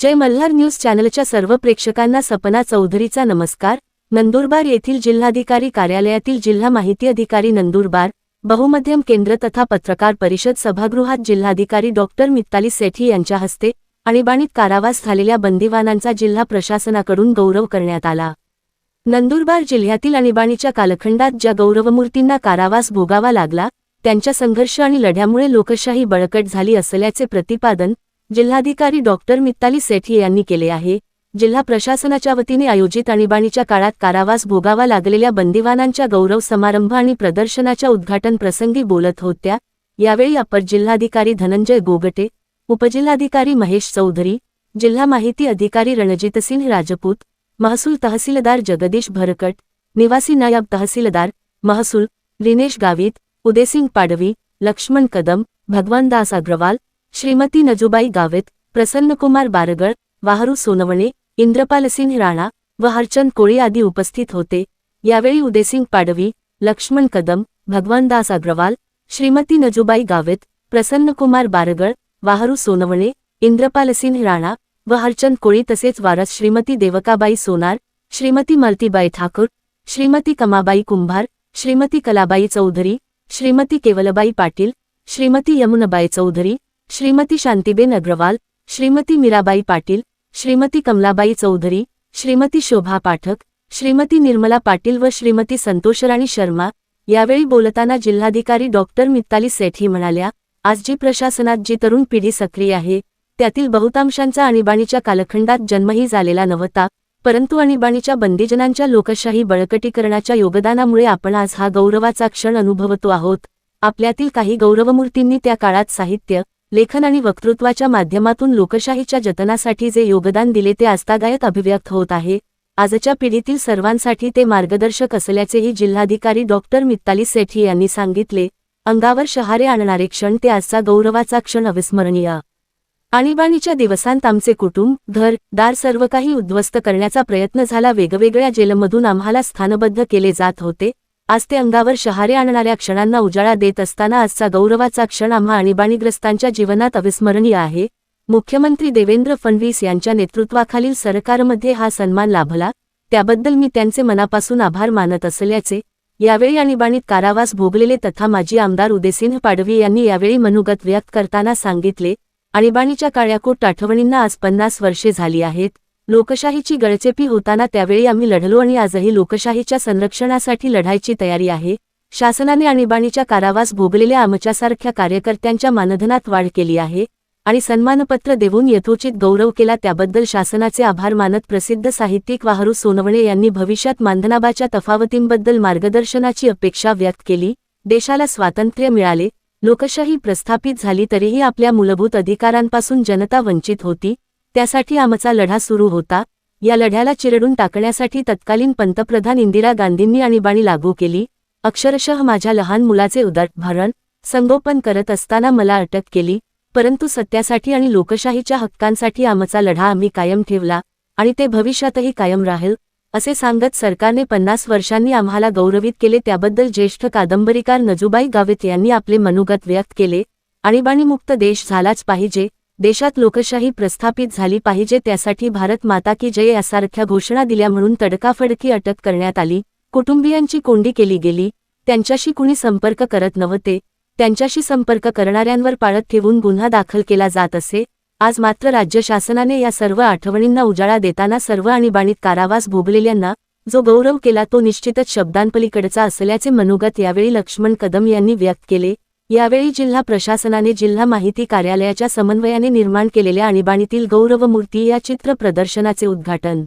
जय Malhar news चॅनलच्या सर्व प्रेक्षकांना सपना चौधरीचा नमस्कार. नंदुरबार येथील जिल्हाधिकारी कार्यालयातील जिल्हा माहिती अधिकारी नंदुरबार बहुमध्यम केंद्र तथा पत्रकार परिषद सभागृहात जिल्हाधिकारी डॉक्टर मित्ताली सेठी यांच्या हस्ते आणीबाणीत कारावास झालेल्या बंदिवानांचा जिल्हा प्रशासनाकडून गौरव करण्यात आला. नंदुरबार जिल्ह्यातील आणीबाणीच्या कालखंडात ज्या गौरवमूर्तींना कारावास भोगावा लागला त्यांच्या संघर्ष आणि लढ्यामुळे लोकशाही बळकट झाली असल्याचे प्रतिपादन जिल्हाधिकारी डॉक्टर मित्ताली सेठी यांनी केले आहे. जिल्हा प्रशासनाच्या वतीने आयोजित आणीबाणीच्या काळात कारावास भोगावा लागलेल्या बंदिवानांच्या गौरव समारंभ आणि प्रदर्शनाच्या उद्घाटन प्रसंगी बोलत होत्या. यावेळी अपर जिल्हाधिकारी धनंजय गोगटे उपजिल्हाधिकारी महेश चौधरी जिल्हा माहिती अधिकारी रणजितसिंह राजपूत महसूल तहसीलदार जगदीश भरकट निवासी नायब तहसीलदार महसूल लिनेश गावित उदयसिंग पाडवी लक्ष्मण कदम भगवानदास अग्रवाल श्रीमती नजुबाई गावित प्रसन्नकुमार बारगळ वाहरू सोनवणे इंद्रपालसिंह राणा व हरचंद कोळी आदी उपस्थित होते यावेळी उदयसिंग पाडवी लक्ष्मण कदम भगवानदास अग्रवाल श्रीमती नजुबाई गावित प्रसन्नकुमार बारगळ वाहरू सोनवणे इंद्रपालसिंह राणा व हरचंद कोळी तसेच वारस श्रीमती देवकाबाई सोनार श्रीमती मलतीबाई ठाकूर श्रीमती कमाबाई कुंभार श्रीमती कलाबाई चौधरी श्रीमती केवलबाई पाटील श्रीमती यमुनाबाई चौधरी श्रीमती शांतीबेन अग्रवाल श्रीमती मीराबाई पाटील श्रीमती कमलाबाई चौधरी श्रीमती शोभा पाठक श्रीमती निर्मला पाटील व श्रीमती संतोषराणी शर्मा यावेळी बोलताना जिल्हाधिकारी डॉक्टर मित्ताली सेठी म्हणाल्या आज जी प्रशासनात जी तरुण पिढी सक्रिय आहे त्यातील बहुतांशांचा आणीबाणीच्या कालखंडात जन्मही झालेला नव्हता परंतु आणीबाणीच्या बंदीजनांच्या लोकशाही बळकटीकरणाच्या योगदानामुळे आपण आज हा गौरवाचा क्षण अनुभवतो आहोत. आपल्यातील काही गौरवमूर्तींनी त्या काळात साहित्य लेखन आणि वक्तृत्वाच्या माध्यमातून लोकशाहीच्या जतनासाठी जे योगदान दिले ते आस्तागायत अभिव्यक्त होत आहे. आजच्या पिढीतील सर्वांसाठी ते मार्गदर्शक असल्याचेही जिल्हाधिकारी डॉक्टर मित्ताली सेठी यांनी सांगितले. अंगावर शहारे आणणारे क्षण ते आजचा गौरवाचा क्षण अविस्मरणीय. आणीबाणीच्या दिवसांत आमचे कुटुंब घर दार सर्व काही उद्ध्वस्त करण्याचा प्रयत्न झाला. वेगवेगळ्या जेलमधून आम्हाला स्थानबद्ध केले जात होते. आज ते अंगावर शहारे आणणाऱ्या क्षणांना उजाळा देत असताना आजचा गौरवाचा क्षण आम्हा आणीबाणीग्रस्तांच्या जीवनात अविस्मरणीय आहे. मुख्यमंत्री देवेंद्र फडणवीस यांच्या नेतृत्वाखालील सरकारमध्ये हा सन्मान लाभला. त्याबद्दल मी त्यांचे मनापासून आभार मानत असल्याचे यावेळी आणीबाणीत कारावास भोगलेले तथा माजी आमदार उदयसिंह पाडवी यांनी यावेळी मनोगत व्यक्त करताना सांगितले आणीबाणीच्या काळ्याकूट आठवणींना आज पन्नास वर्षे झाली आहेत. लोकशाहीची गळचेपी होताना त्यावेळी आम्ही लढलो आणि आजही लोकशाहीच्या संरक्षणासाठी लढायची तयारी आहे. शासनाने आणीबाणीच्या कारावास भोगलेल्या आमच्यासारख्या कार्यकर्त्यांच्या मानधनात वाढ केली आहे आणि सन्मानपत्र देऊन यथोचित गौरव केला. त्याबद्दल शासनाचे आभार मानत प्रसिद्ध साहित्यिक वाहरू सोनवणे यांनी भविष्यात मानधनाबाच्या तफावतींबद्दल मार्गदर्शनाची अपेक्षा व्यक्त केली. देशाला स्वातंत्र्य मिळाले. लोकशाही प्रस्थापित झाली तरीही आपल्या मूलभूत अधिकारांपासून जनता वंचित होती. त्यासाठी आमचा लढा सुरू होता. या लढ्याला चिरडून टाकण्यासाठी तत्कालीन पंतप्रधान इंदिरा गांधींनी आणीबाणी लागू केली. अक्षरशः माझ्या लहान मुलाचे उदरभरण संगोपन करत असताना मला अटक केली परंतु सत्यासाठी आणि लोकशाहीच्या हक्कांसाठी आमचा लढा आम्ही कायम ठेवला आणि ते भविष्यातही कायम राहील असे सांगत सरकारने पन्नास वर्षांनी आम्हाला गौरवित केले. त्याबद्दल ज्येष्ठ कादंबरीकार नजुबाई गावित यांनी आपले मनोगत व्यक्त केले आणीबाणीमुक्त देश झालाच पाहिजे देशात लोकशाही प्रस्थापित झाली पाहिजे त्यासाठी भारत माता की जय यासारख्या घोषणा दिल्या म्हणून तडकाफडकी अटक करण्यात आली. कुटुंबियांची कोंडी केली गेली. त्यांच्याशी कुणी संपर्क करत नव्हते. त्यांच्याशी संपर्क करणाऱ्यांवर पाळत ठेवून गुन्हा दाखल केला जात असे. आज मात्र राज्य शासनाने या सर्व आठवणींना उजाळा देताना सर्व आणीबाणीत कारावास भोगलेल्यांना जो गौरव केला तो निश्चितच शब्दांपलीकडचा असल्याचे मनोगत यावेळी लक्ष्मण कदम यांनी व्यक्त केले. यावेळी जिल्हा प्रशासनाने जिल्हा माहिती कार्यालयाच्या समन्वयाने निर्माण केलेल्या आणीबाणीतील गौरवमूर्ती या चित्र प्रदर्शनाचे उद्घाटन.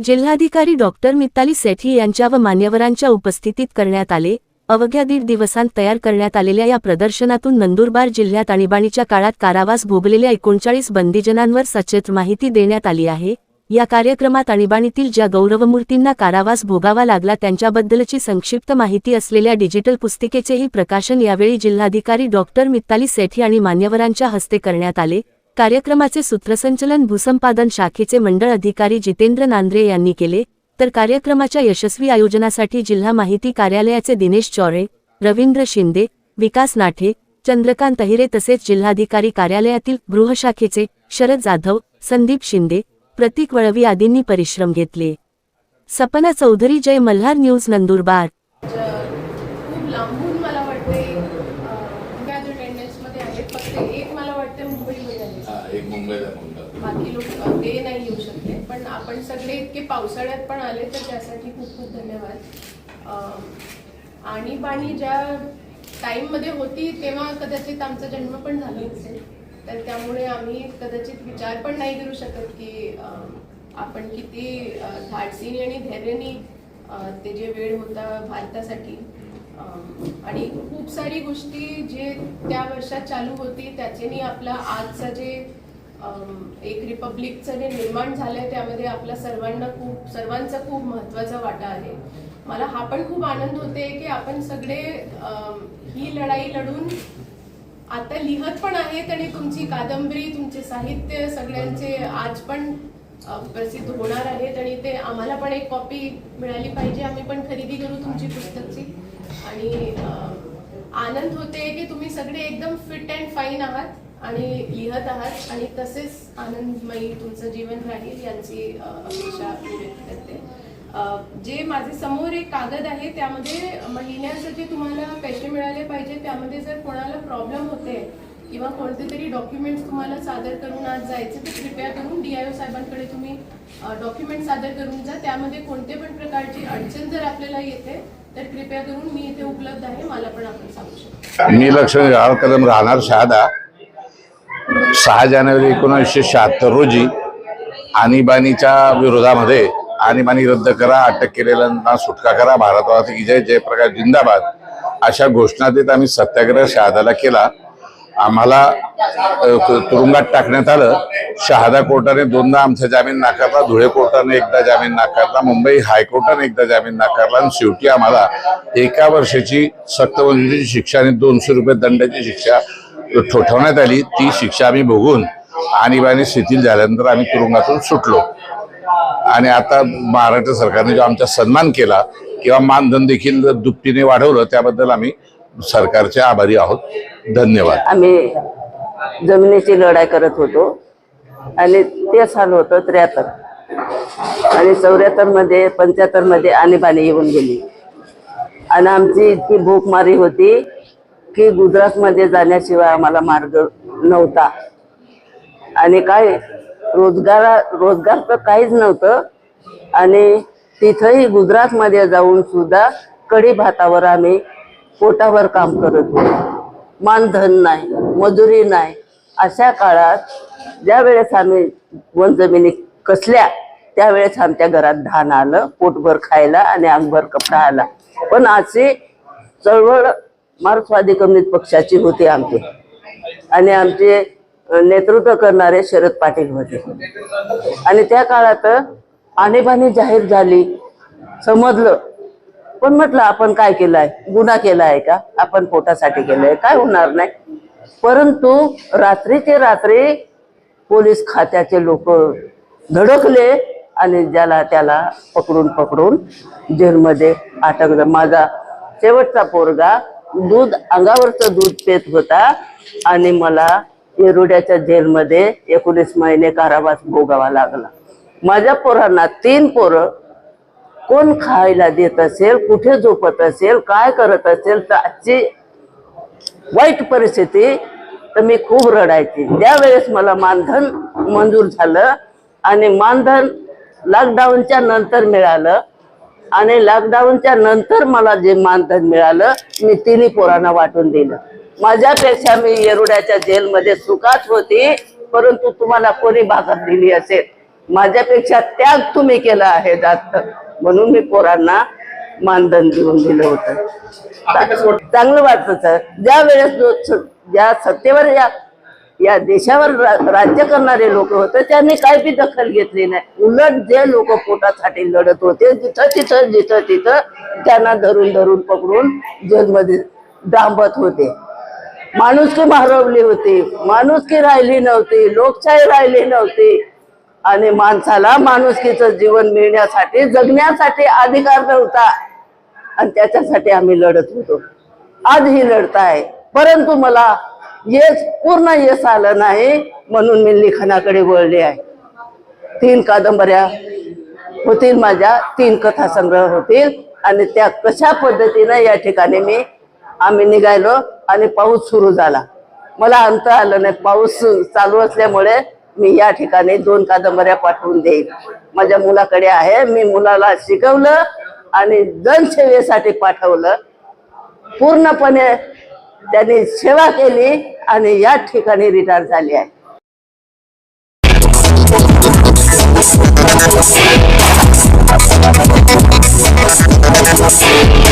जिल्हाधिकारी डॉक्टर मित्ताली सेठी यांच्या व मान्यवरांच्या उपस्थितीत करण्यात आले. अवघ्या दीड दिवसांत तयार करण्यात आलेल्या या प्रदर्शनातून नंदुरबार जिल्ह्यात आणीबाणीच्या काळात कारावास भोगलेल्या एकोणचाळीस बंदीजनांवर सचेत माहिती देण्यात आली आहे. या कार्यक्रमात आणीबाणीतील ज्या गौरवमूर्तींना कारावास भोगावा लागला त्यांच्याबद्दलची संक्षिप्त माहिती असलेल्या डिजिटल पुस्तिकेचेही प्रकाशन यावेळी जिल्हाधिकारी डॉक्टर मित्ताली सेठी आणि मान्यवरांच्या हस्ते करण्यात आले. कार्यक्रमाचे सूत्रसंचलन भूसंपादन शाखेचे मंडळ अधिकारी जितेंद्र नांद्रे यांनी केले. तर कार्यक्रमाच्या यशस्वी आयोजनासाठी जिल्हा माहिती कार्यालयाचे दिनेश चौरे रवींद्र शिंदे विकास नाठे चंद्रकांत अहिरे तसेच जिल्हाधिकारी कार्यालयातील गृहशाखेचे शरद जाधव संदीप शिंदे प्रतीक वळवी आदींनी परिश्रम घेतले. सपना चौधरी जय मल्हार न्यूज नंदुरबार. खूप लांबून मला वाटते गॅदर अटेंडन्समध्ये आहेत फक्त एक मला वाटते मुंबईमध्ये. आहे हा, एक मुंबईला मुंबई बाकी लोक ते नाही येऊ शकले. पण आपण सगळे इतके पावसाळ्यात पण आले तर त्यासाठी खूप खूप धन्यवाद. आणि पाणी ज्या टाईममध्ये होती तेव्हा कदाचित आमचा जन्म पण झाला नसेल तर त्यामुळे आम्ही कदाचित विचार पण नाही करू शकत की आपण किती धाडसीने आणि धैर्याने ते जे वेळ होता भारतासाठी आणि खूप सारी गोष्टी जे त्या वर्षात चालू होती त्याच्यानी आपला आजचा जे एक रिपब्लिकचं जे निर्माण झालंय त्यामध्ये आपल्या सर्वांना खूप सर्वांचा खूप महत्त्वाचा वाटा आहे. मला हा पण खूप आनंद होते की आपण सगळे ही लढाई लढून आता लिहत पण आहेत आणि तुमची कादंबरी तुमचे साहित्य सगळ्यांचे आज पण प्रसिद्ध होणार आहेत आणि ते आम्हाला पण एक कॉपी मिळाली पाहिजे. आम्ही पण खरेदी करू तुमची पुस्तकची. आणि आनंद होते की तुम्ही सगळे एकदम फिट अँड फाईन आहात आणि लिहत आहात. आणि तसेच आनंदमयी तुमचं जीवन राहील यांची अपेक्षा व्यक्त करते. जे माझे समोर एक कागद आहे त्यामध्ये महिन्याचं जे तुम्हाला पैसे मिळाले पाहिजे. त्यामध्ये जर कोणाला प्रॉब्लेम होते किंवा कोणते तरी डॉक्युमेंट्स तुम्हाला सादर करून आज जायचे तर कृपया करून डी आय ओ साहेबांकडे तुम्ही डॉक्युमेंट सादर करून जा. त्यामध्ये कोणते पण प्रकारची अडचण जर आपल्याला येते तर कृपया करून मी इथे उपलब्ध आहे. मला पण आपण सांगू शकतो. मी लक्ष्मण जवाहर कदम राहणार शहादा. सहा जानेवारी एकोणीसशे शहात्तर रोजी आणीबाणीच्या विरोधामध्ये आणीबाणी रद्द करा अटक केलेल्यांना सुटका करा. भारतवासी की जय जयप्रकाश जिंदाबाद अशा घोषणा देत आम्ही सत्याग्रह शहादाला केला. आम्हाला तु- तुरुंगात टाकण्यात आलं. शहादा कोर्टाने दोनदा आमचा जामीन नाकारला. धुळे कोर्टाने एकदा जामीन नाकारला. मुंबई हायकोर्टाने एकदा जामीन नाकारला. आणि शेवटी आम्हाला एका वर्षाची सक्तवसुलीची शिक्षा आणि दोनशे रुपये दंडाची शिक्षा ठोठवण्यात आली. ती शिक्षा आम्ही भोगून आणीबाणी शिथिल झाल्यानंतर आम्ही तुरुंगातून सुटलो. आणि आता महाराष्ट्र सरकारने जो आमचा सन्मान केला किंवा मानधन देखील दुपटीने वाढवलं त्याबद्दल आम्ही सरकारचे आभारी आहोत. धन्यवाद. आम्ही जमिनीची लढाई करत होतो आणि ते साल होतं त्र्याहत्तर. आणि चौऱ्याहत्तरमध्ये पंच्याहत्तरमध्ये आणीबाणी येऊन गेली. आणि आमची इतकी भूकमारी होती की गुजरातमध्ये जाण्याशिवाय आम्हाला मार्ग नव्हता. आणि काय रोजगारा रोजगार तर काहीच नव्हतं. आणि तिथंही गुजरातमध्ये जाऊन सुद्धा कडी भातावर आम्ही पोटावर काम करत होतो. मानधन नाही मजुरी नाही. अशा काळात ज्या वेळेस आम्ही वन जमिनी कसल्या त्यावेळेस आमच्या घरात धान आलं पोटभर खायला आणि अंगभर कपडा आला. पण अशी चळवळ मार्क्सवादी कम्युनिस्ट पक्षाची होती आमची. आणि आमचे नेतृत्व करणारे शरद पाटील होते. आणि त्या काळात आणीबाणी जाहीर झाली. समजलं. पण म्हटलं आपण काय केलंय? गुन्हा केला आहे का? आपण पोटासाठी केलंय. काय होणार नाही. परंतु रात्रीचे रात्री पोलीस खात्याचे लोक धडकले आणि ज्याला त्याला पकडून पकडून जेलमध्ये अटकलं माझा शेवटचा पोरगा दूध अंगावरचं दूध पेत होता आणि मला येरुड्याच्या जेलमध्ये एकोणीस महिने कारावास भोगावा लागला. माझ्या पोरांना तीन पोरं. कोण खायला देत असेल कुठे झोपत असेल काय करत असेल तर आजची वाईट परिस्थिती तर मी खूप रडायची. त्यावेळेस मला मानधन मंजूर झालं आणि मानधन लॉकडाऊनच्या नंतर मिळालं. आणि लॉकडाऊनच्या नंतर मला जे मानधन मिळालं मी तिन्ही पोरांना वाटून दिलं. माझ्यापेक्षा मी येरुड्याच्या जेलमध्ये सुखात होती परंतु तुम्हाला कोणी भाकर दिली असेल? माझ्यापेक्षा त्याग तुम्ही केला आहे जास्त म्हणून मी पोरांना मानधन देऊन दिलं होतं. चांगलं वाटतं सर. ज्या वेळेस ज्या सत्तेवर या या देशावर राज्य करणारे लोक होते त्यांनी काही बी दखल घेतली नाही. उलट जे लोक पोटासाठी लढत होते जिथं तिथं जिथं तिथं त्यांना धरून धरून पकडून जेलमध्ये डांबत होते. माणुसकी मारवली होती माणुसकी राहिली नव्हती लोकशाही राहिली नव्हती. आणि माणसाला माणुसकीचं जीवन मिळण्यासाठी जगण्यासाठी अधिकार नव्हता. आणि त्याच्यासाठी आम्ही लढत होतो. आजही लढताय परंतु मला यश पूर्ण यश आलं नाही म्हणून मी लिखाणाकडे वळले आहे. तीन कादंबऱ्या होतील माझ्या तीन कथासंग्रह होतील. आणि त्या कशा पद्धतीनं या ठिकाणी मी आम्ही निघायलो आणि पाऊस सुरू झाला. मला अंत आलं नाही. पाऊस चालू असल्यामुळे मी या ठिकाणी दोन कादंबऱ्या पाठवून देईन. माझ्या मुलाकडे आहे. मी मुलाला शिकवलं आणि जनसेवेसाठी पाठवलं. पूर्णपणे त्यांनी सेवा केली आणि या ठिकाणी रिटायर झाली आहे. Thank